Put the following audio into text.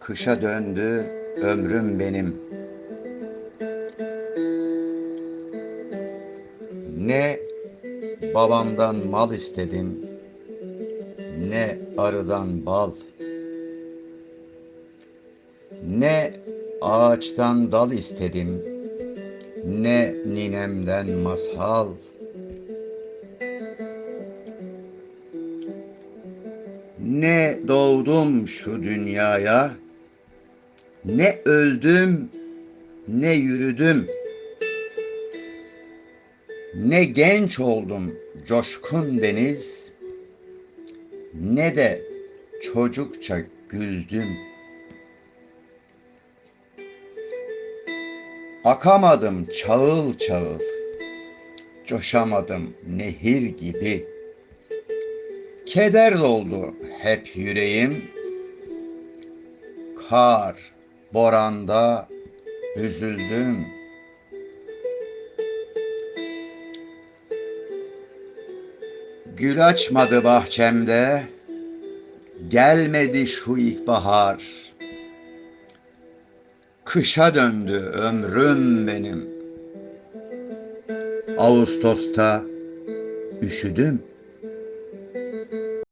Kışa döndü ömrüm benim. Ne babamdan mal istedim, ne arıdan bal. Ne ağaçtan dal istedim, ne ninemden masal. Ne doğdum şu dünyaya, ne öldüm, ne yürüdüm. Ne genç oldum coşkun deniz, ne de çocukça güldüm. Akamadım çağıl çağıl, coşamadım nehir gibi. Keder doldu hep yüreğim, kar, boranda üzüldüm. Gül açmadı bahçemde, gelmedi şu ilkbahar. Kışa döndü ömrüm benim. Ağustos'ta üşüdüm.